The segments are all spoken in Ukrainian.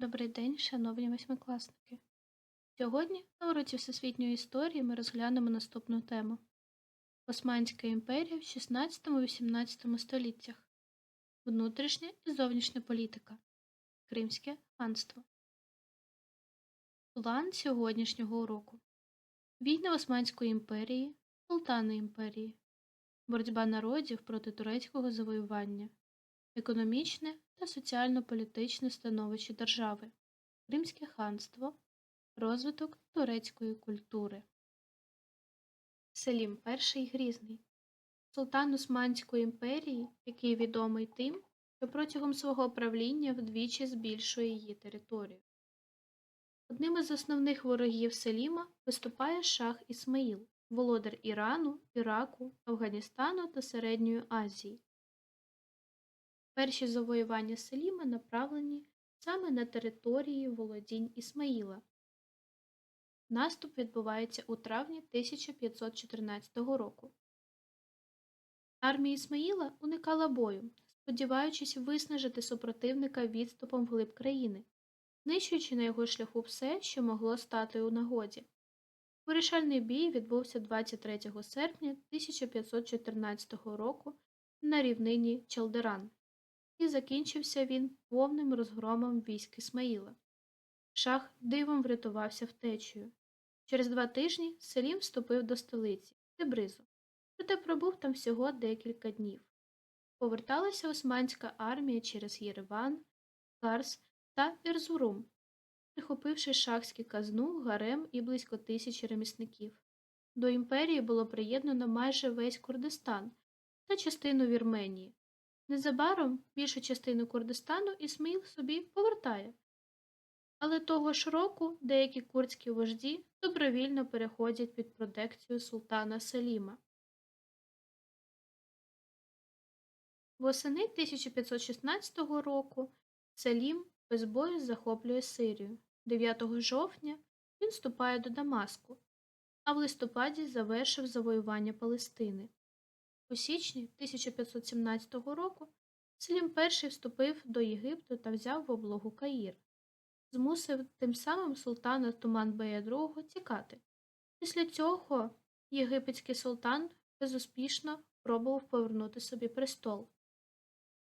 Добрий день, шановні восьмикласники. Сьогодні на уроці Всесвітньої історії ми розглянемо наступну тему Османська імперія в 16-18 століттях. Внутрішня і зовнішня політика. Кримське ханство. План сьогоднішнього уроку. Війни Османської імперії, Султани імперії. Боротьба народів проти турецького завоювання. Економічне та соціально-політичне становище держави, Кримське ханство, розвиток турецької культури. Селім І Грізний Султан Османської імперії, який відомий тим, що протягом свого правління вдвічі збільшує її територію. Одним із основних ворогів Селіма виступає шах Ісмаїл, володар Ірану, Іраку, Афганістану та Середньої Азії. Перші завоювання Селіма направлені саме на території володінь Ісмаїла. Наступ відбувається у травні 1514 року. Армія Ісмаїла уникала бою, сподіваючись виснажити супротивника відступом вглиб країни, нищуючи на його шляху все, що могло стати у нагоді. Вирішальний бій відбувся 23 серпня 1514 року на рівнині Чалдеран і закінчився він повним розгромом військ Ісмаїла. Шах дивом врятувався втечею. Через два тижні Селім вступив до столиці Тебризу, проте пробув там всього декілька днів. Поверталася османська армія через Єреван, Карс та Ерзурум, прихопивши шахські казну, гарем і близько тисячі ремісників. До імперії було приєднано майже весь Курдистан та частину Вірменії, Незабаром більшу частину Курдистану Ісмаїл собі повертає. Але того ж року деякі курдські вожді добровільно переходять під протекцію султана Селіма. Восени 1516 року Селім без бою захоплює Сирію. 9 жовтня він вступає до Дамаску, а в листопаді завершив завоювання Палестини. У січні 1517 року Селім І вступив до Єгипту та взяв в облогу Каїр, змусив тим самим султана Туман-Бея II тікати. Після цього єгипетський султан безуспішно пробував повернути собі престол.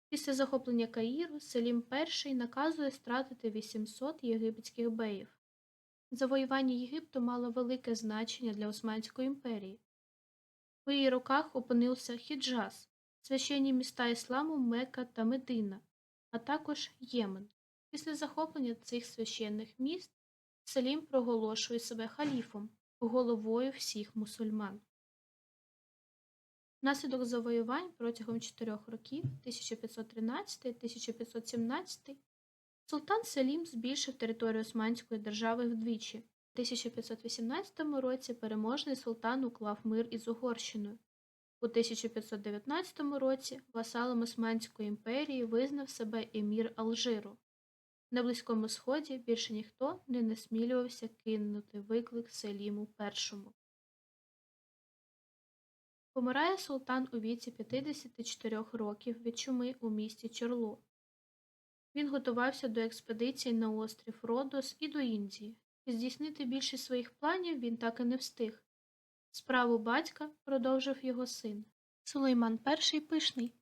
Після захоплення Каїру Селім І наказує стратити 800 єгипетських беїв. Завоювання Єгипту мало велике значення для Османської імперії. У її руках опинився Хіджаз, священні міста ісламу Мекка та Медина, а також Ємен. Після захоплення цих священних міст Салім проголошує себе халіфом, головою всіх мусульман. Внаслідок завоювань протягом чотирьох років 1513-1517 Султан Селім збільшив територію Османської держави вдвічі. 1518 році переможний султан уклав мир із Угорщиною. У 1519 році васалом Османської імперії визнав себе емір Алжиру. На Близькому Сході більше ніхто не насмілювався кинути виклик Селіму І. Помирає султан у віці 54 років від чуми у місті Чорлу. Він готувався до експедиції на острів Родос і до Індії, Здійснити більшість своїх планів він так і не встиг. Справу батька продовжив його син. Сулейман І пишний.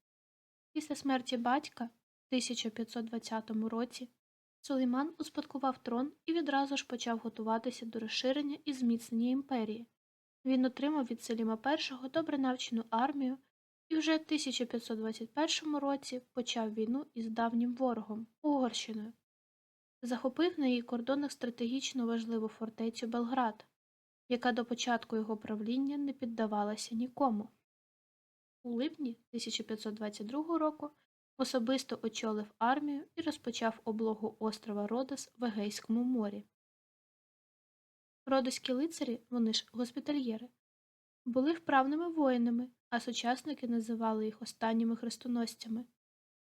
Після смерті батька в 1520 році Сулейман успадкував трон і відразу ж почав готуватися до розширення і зміцнення імперії. Він отримав від Селіма І добре навчену армію і вже в 1521 році почав війну із давнім ворогом Угорщиною захопив на її кордонах стратегічно важливу фортецю Белград, яка до початку його правління не піддавалася нікому. У липні 1522 року особисто очолив армію і розпочав облогу острова Родос в Егейському морі. Родоські лицарі, вони ж госпітальєри, були вправними воїнами, а сучасники називали їх останніми хрестоносцями.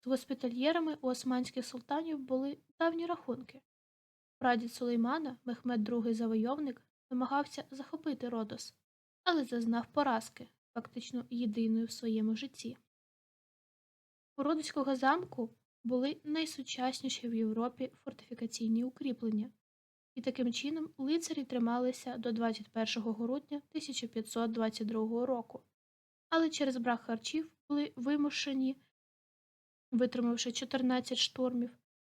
З госпітальєрами у османських султанів були давні рахунки. Прадід Сулеймана, Мехмед II завойовник, намагався захопити Родос, але зазнав поразки, фактично єдиної в своєму житті. У Родоського замку були найсучасніші в Європі фортифікаційні укріплення, і таким чином лицарі трималися до 21 грудня 1522 року, але через брак харчів були вимушені, витримавши 14 штурмів,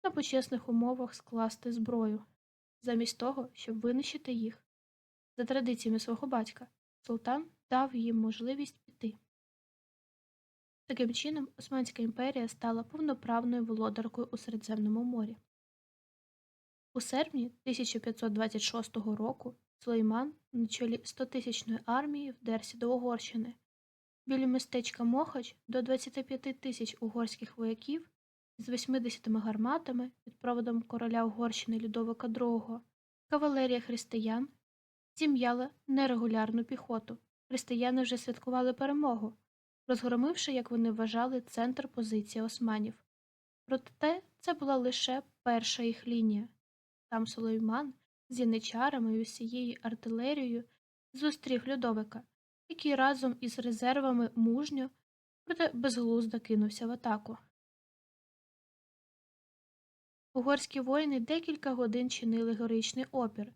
на почесних умовах скласти зброю, замість того, щоб винищити їх. За традиціями свого батька, султан дав їм можливість піти. Таким чином, Османська імперія стала повноправною володаркою у Середземному морі. У серпні 1526 року Сулейман на чолі 100-тисячної армії вдерся до Угорщини. Біля містечка Мохач до 25 тисяч угорських вояків з 80 гарматами під проводом короля Угорщини Людовика II, кавалерія християн зім'яла нерегулярну піхоту. Християни вже святкували перемогу, розгромивши, як вони вважали, центр позиції османів. Проте це була лише перша їх лінія. Там Сулейман з яничарами і усією артилерією зустрів Людовика, який разом із резервами мужньо, проте безглуздо кинувся в атаку. Угорські воїни декілька годин чинили героїчний опір.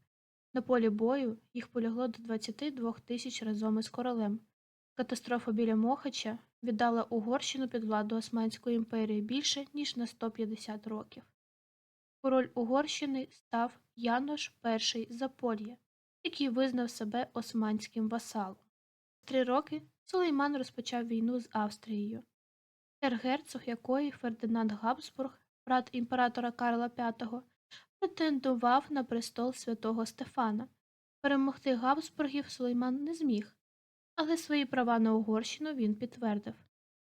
На полі бою їх полягло до 22 тисяч разом із королем. Катастрофа біля Мохача віддала Угорщину під владу Османської імперії більше, ніж на 150 років. Король Угорщини став Янош І Заполья, який визнав себе османським васалом. Три роки Сулейман розпочав війну з Австрією, ергерцог якої Фердинанд Габсбург, брат імператора Карла V, претендував на престол святого Стефана. Перемогти Габсбургів Сулейман не зміг, але свої права на Угорщину він підтвердив.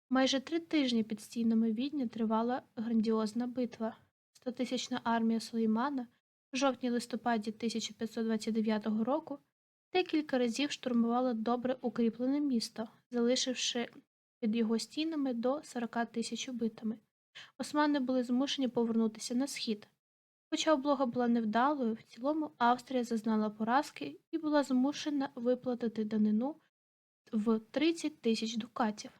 Майже три тижні під стінами Відня тривала грандіозна битва. Стотисячна армія Сулеймана в жовтні-листопаді 1529 року декілька разів штурмувала добре укріплене місто, залишивши під його стінами до 40 тисяч убитими. Османи були змушені повернутися на схід. Хоча облога була невдалою, в цілому Австрія зазнала поразки і була змушена виплатити данину в 30 тисяч дукатів.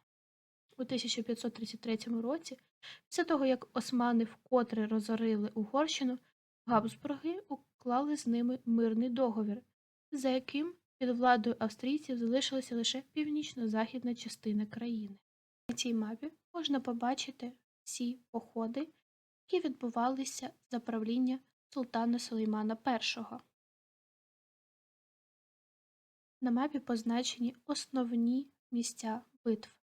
У 1533 році, після того як османи вкотре розорили Угорщину, Габсбурги уклали з ними мирний договір, за яким під владою австрійців залишилася лише північно-західна частина країни. На цій мапі можна побачити всі походи, які відбувалися за правління султана Сулеймана І. На мапі позначені основні місця битв.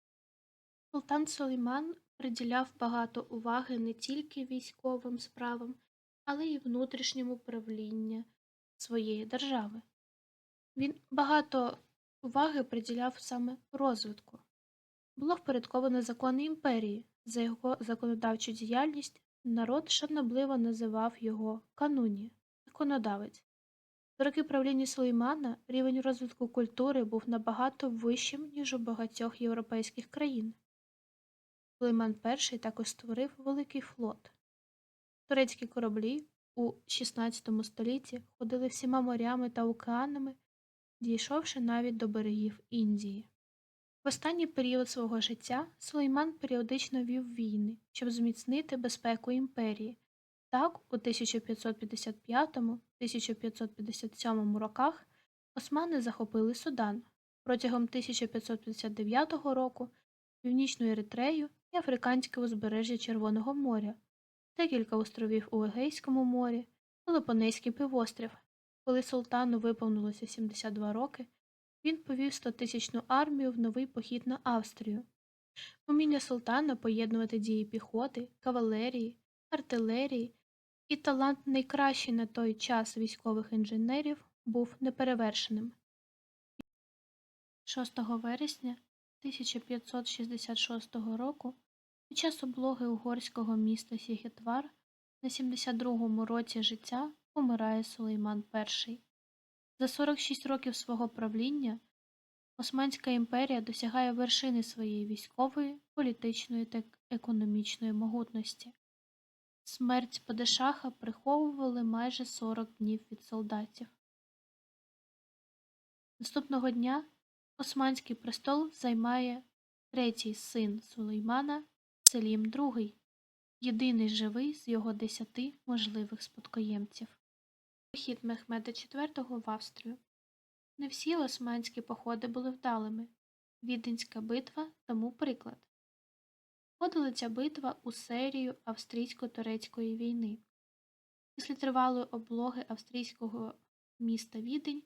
Султан Сулейман приділяв багато уваги не тільки військовим справам, але й внутрішньому правлінню своєї держави. Він багато уваги приділяв саме розвитку. Було впорядковано закони імперії, за його законодавчу діяльність народ шанобливо називав його кануні законодавець. За роки правління Сулеймана рівень розвитку культури був набагато вищим, ніж у багатьох європейських країн. Сулейман І також створив великий флот. Турецькі кораблі у XVI столітті ходили всіма морями та океанами, дійшовши навіть до берегів Індії. В останній період свого життя Сулейман періодично вів війни, щоб зміцнити безпеку імперії. Так, у 1555-1557 роках османи захопили Судан. Протягом 1559 року Північну Еритрею і Африканське узбережжя Червоного моря, декілька островів у Егейському морі, Пелопонезький півострів. Коли султану виповнилося 72 роки, він повів 100-тисячну армію в новий похід на Австрію. Уміння султана поєднувати дії піхоти, кавалерії, артилерії і талант найкращий на той час військових інженерів був неперевершеним. 6 вересня 1566 року під час облоги угорського міста Сігетвар на 72-му році життя помирає Сулейман І. За 46 років свого правління Османська імперія досягає вершини своєї військової, політичної та економічної могутності. Смерть Падишаха приховували майже 40 днів від солдатів. Наступного дня Османський престол займає третій син Сулеймана Селім II. єдиний живий з його десяти можливих спадкоємців. Похід Мехмеда IV в Австрію. Не всі османські походи були вдалими. Віденська битва тому приклад. Входила ця битва у серію австрійсько-турецької війни. Після тривалої облоги австрійського міста Відень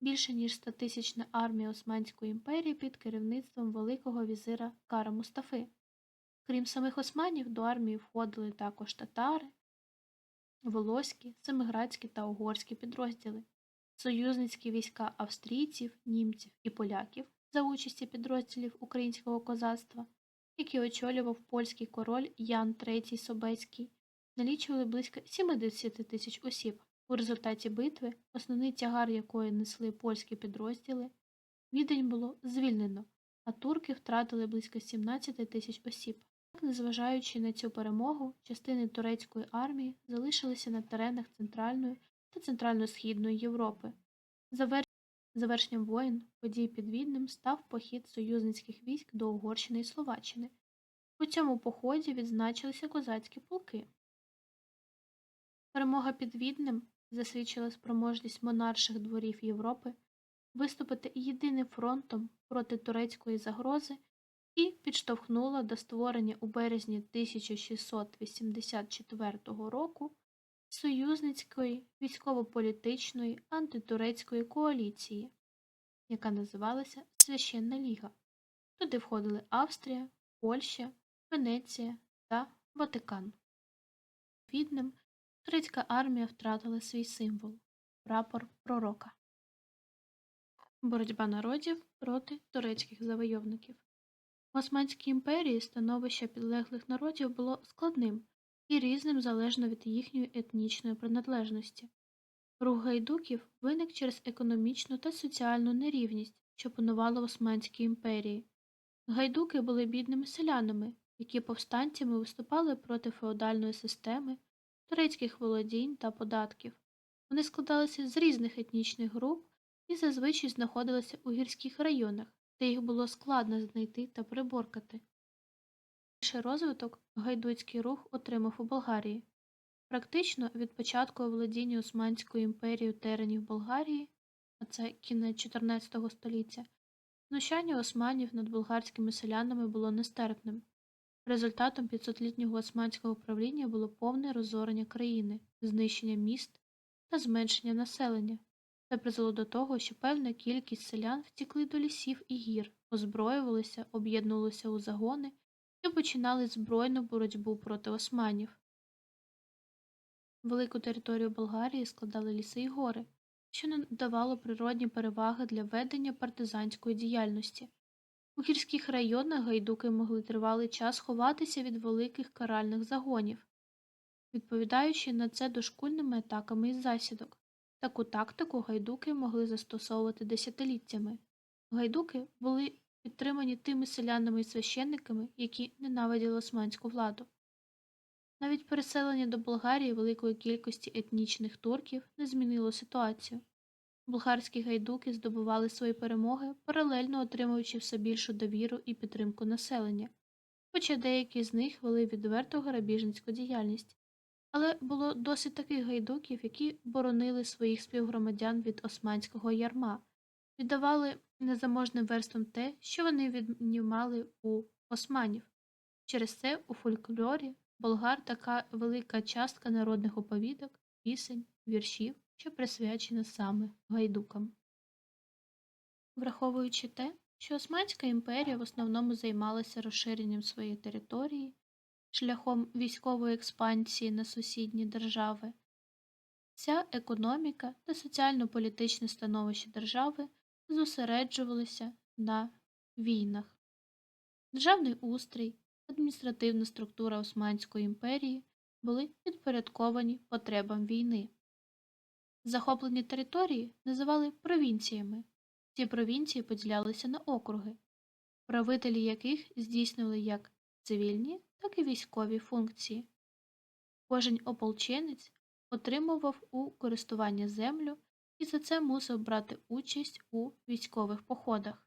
більше ніж стотисячна армія Османської імперії під керівництвом великого візира Кара Мустафи. Крім самих османів, до армії входили також татари, волоські, семиградські та угорські підрозділи, союзницькі війська австрійців, німців і поляків за участі підрозділів українського козацтва, які очолював польський король Ян III Собеський, налічували близько 70 тисяч осіб. У результаті битви, основний тягар якої несли польські підрозділи, відень було звільнено, а турки втратили близько 17 тисяч осіб. Незважаючи на цю перемогу, частини турецької армії залишилися на теренах Центральної та Центрально-Східної Європи. Завершенням воєн подій під Віднем став похід союзницьких військ до Угорщини і Словаччини. У цьому поході відзначилися козацькі полки. Перемога під Віднем засвідчила спроможність монарших дворів Європи виступити єдиним фронтом проти турецької загрози і підштовхнула до створення у березні 1684 року союзницької військово-політичної антитурецької коаліції, яка називалася Священна Ліга. Туди входили Австрія, Польща, Венеція та Ватикан. Відним турецька армія втратила свій символ прапор пророка. Боротьба народів проти турецьких завойовників. В Османській імперії становище підлеглих народів було складним і різним залежно від їхньої етнічної приналежності. Рух гайдуків виник через економічну та соціальну нерівність, що панувала в Османській імперії. Гайдуки були бідними селянами, які повстанцями виступали проти феодальної системи, турецьких володінь та податків. Вони складалися з різних етнічних груп і зазвичай знаходилися у гірських районах, де їх було складно знайти та приборкати. Більший розвиток гайдуцький рух отримав у Болгарії. Практично від початку володіння Османською імперією теренів Болгарії, а це кінець 14 століття, знущання османів над болгарськими селянами було нестерпним. Результатом 500-літнього османського правління було повне розорення країни, знищення міст та зменшення населення. Це призвело до того, що певна кількість селян втікли до лісів і гір, озброювалися, об'єднувалися у загони і починали збройну боротьбу проти османів. Велику територію Болгарії складали ліси й гори, що надавало природні переваги для ведення партизанської діяльності. У гірських районах гайдуки могли тривалий час ховатися від великих каральних загонів, відповідаючи на це дошкульними атаками із засідок. Таку тактику гайдуки могли застосовувати десятиліттями. Гайдуки були підтримані тими селянами і священниками, які ненавиділи османську владу. Навіть переселення до Болгарії великої кількості етнічних турків не змінило ситуацію. Болгарські гайдуки здобували свої перемоги, паралельно отримуючи все більшу довіру і підтримку населення, хоча деякі з них вели відверту грабіжницьку діяльність. Але було досить таких гайдуків, які боронили своїх співгромадян від османського ярма, віддавали незаможним верствам те, що вони віднімали у османів. Через це у фольклорі болгар така велика частка народних оповідок, пісень, віршів, що присвячена саме гайдукам. Враховуючи те, що Османська імперія в основному займалася розширенням своєї території шляхом військової експансії на сусідні держави, ця економіка та соціально-політичне становище держави зосереджувалися на війнах. Державний устрій, адміністративна структура Османської імперії були підпорядковані потребам війни. Захоплені території називали провінціями. Ці провінції поділялися на округи, правителі яких здійснювали як цивільні, так і військові функції. Кожен ополченець отримував у користування землю і за це мусив брати участь у військових походах.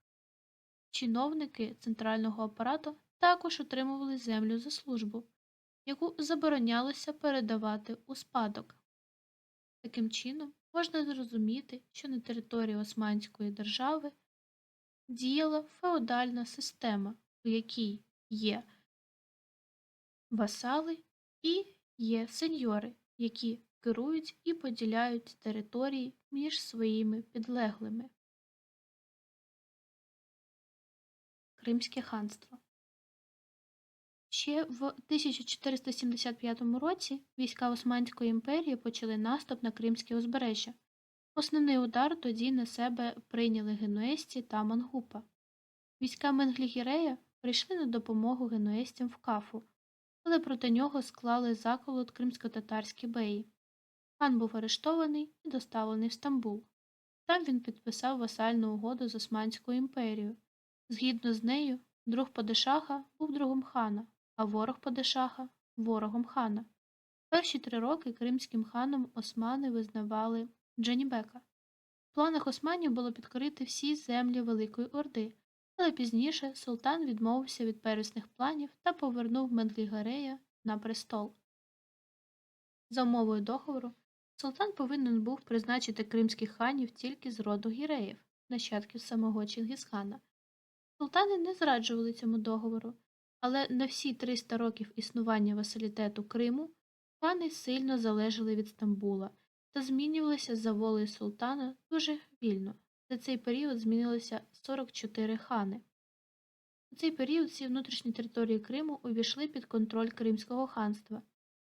Чиновники центрального апарату також отримували землю за службу яку заборонялося передавати у спадок. Таким чином, можна зрозуміти, що на території Османської держави діяла феодальна система, у якій є васали і є сеньори, які керують і поділяють території між своїми підлеглими. Кримське ханство Ще в 1475 році війська Османської імперії почали наступ на Кримське узбережжя. Основний удар тоді на себе прийняли генуезці та Мангупа. Війська Менглігірея прийшли на допомогу генуезцям в Кафу, але проти нього склали заколот кримсько-татарські беї. Хан був арештований і доставлений в Стамбул. Там він підписав васальну угоду з Османською імперією. Згідно з нею, друг Падишаха був другом хана, а ворог Падишаха ворогом хана. Перші три роки кримським ханом османи визнавали Джанібека. В планах османів було підкорити всі землі Великої Орди, але пізніше султан відмовився від первісних планів та повернув Менглігарея на престол. За умовою договору, султан повинен був призначити кримських ханів тільки з роду гіреїв, нащадків самого Чингісхана. Султани не зраджували цьому договору, але на всі 300 років існування васалітету Криму хани сильно залежали від Стамбула та змінювалися за волею султана дуже вільно. За цей період змінилося 44 хани. У цей період всі внутрішні території Криму увійшли під контроль Кримського ханства.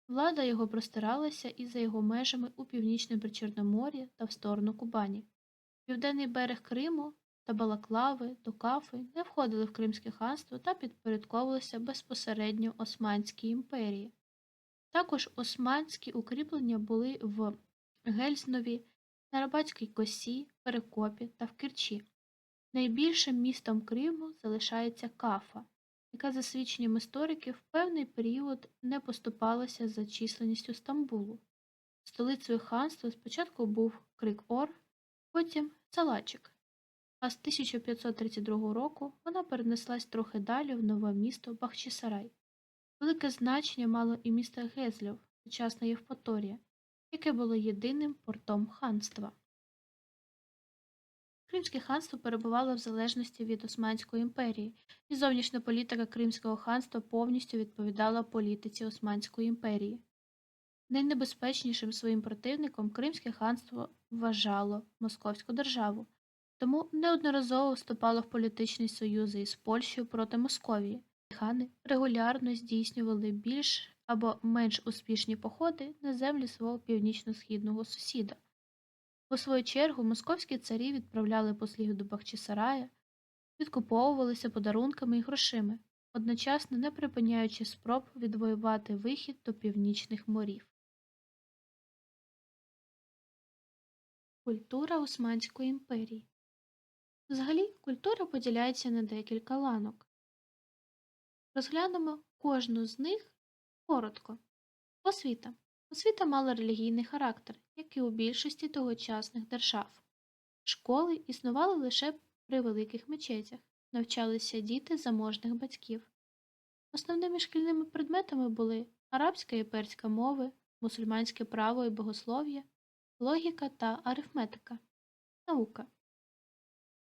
Влада його простиралася і за його межами у північне Причорномор'я та в сторону Кубані. Південний берег Криму та Балаклави, Докафи не входили в Кримське ханство та підпорядковувалися безпосередньо Османській імперії. Також османські укріплення були в Гельзнові, на Рабатській косі, Перекопі та в Керчі. Найбільшим містом Криму залишається Кафа, яка, за свідченням істориків, в певний період не поступалася за численністю Стамбулу. Столицею ханства спочатку був Крик-Ор, потім Салачик, а з 1532 року вона перенеслась трохи далі в нове місто Бахчисарай. Велике значення мало і місто Гезльов, сучасна Євпаторія, яке було єдиним портом ханства. Кримське ханство перебувало в залежності від Османської імперії, і зовнішня політика Кримського ханства повністю відповідала політиці Османської імперії. Найнебезпечнішим своїм противником Кримське ханство вважало Московську державу, тому неодноразово вступало в політичні союзи із Польщею проти Московії. Хани регулярно здійснювали більш або менш успішні походи на землі свого північно-східного сусіда. У свою чергу московські царі відправляли послів до Бахчисарая, відкуповувалися подарунками і грошима, одночасно не припиняючи спроб відвоювати вихід до північних морів. Культура Османської імперії Взагалі культура поділяється на декілька ланок. Розглянемо кожну з них коротко. Освіта. Освіта мала релігійний характер, як і у більшості тогочасних держав. Школи існували лише при великих мечетях, навчалися діти заможних батьків. Основними шкільними предметами були арабська і перська мови, мусульманське право і богослов'я, логіка та арифметика, наука.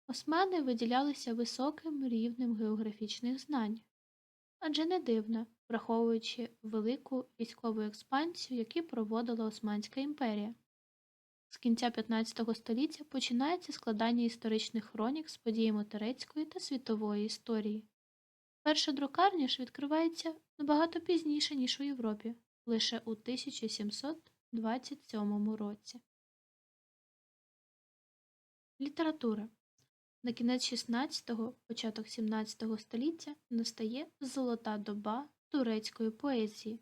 Османи виділялися високим рівнем географічних знань, адже не дивно, враховуючи велику військову експансію, яку проводила Османська імперія. З кінця 15 століття починається складання історичних хронік з подіями турецької та світової історії. Перша друкарня ж відкривається набагато пізніше, ніж у Європі, лише у 1727 році. Література на кінець 16-го, початок 17 століття настає золота доба турецької поезії,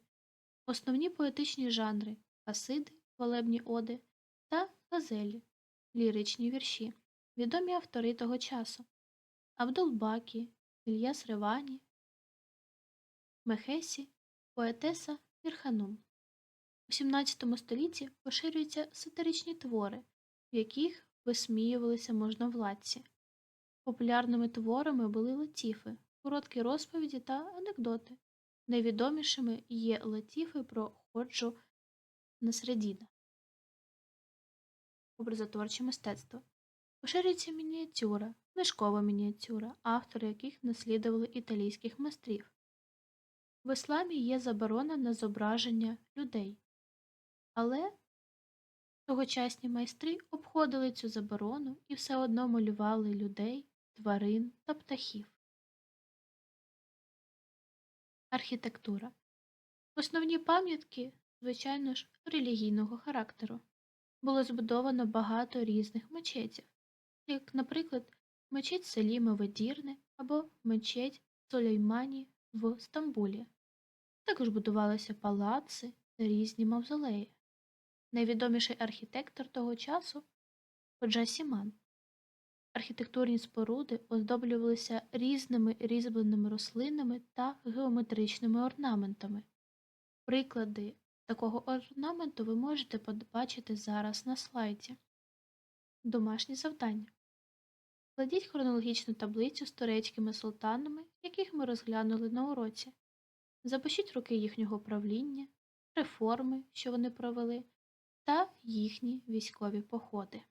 основні поетичні жанри хасиди, хвалебні оди та газелі, ліричні вірші, відомі автори того часу Абдулбакі, Ільяс Ревані, Мехесі, поетеса Ірханум. У 17 столітті поширюються сатиричні твори, в яких висміювалися можновладці. Популярними творами були латіфи, короткі розповіді та анекдоти. Найвідомішими є латіфи про Ходжу Насреддіна. Образотворче мистецтво. Поширюється мініатюра, книжкова мініатюра, автори яких наслідували італійських майстрів. В ісламі є заборона на зображення людей, але тогочасні майстри обходили цю заборону і все одно малювали людей, тварин та птахів. Архітектура. Основні пам'ятки, звичайно ж, релігійного характеру. Було збудовано багато різних мечетів, як, наприклад, мечеть Селіма Ведірне або мечеть Сулеймані в Стамбулі. Також будувалися палаци та різні мавзолеї. Найвідоміший архітектор того часу Ходжа Сіман. Архітектурні споруди оздоблювалися різними різьбленими рослинами та геометричними орнаментами. Приклади такого орнаменту ви можете побачити зараз на слайді. Домашні завдання. Складіть хронологічну таблицю з турецькими султанами, яких ми розглянули на уроці. Запишіть роки їхнього правління, реформи, що вони провели, та їхні військові походи.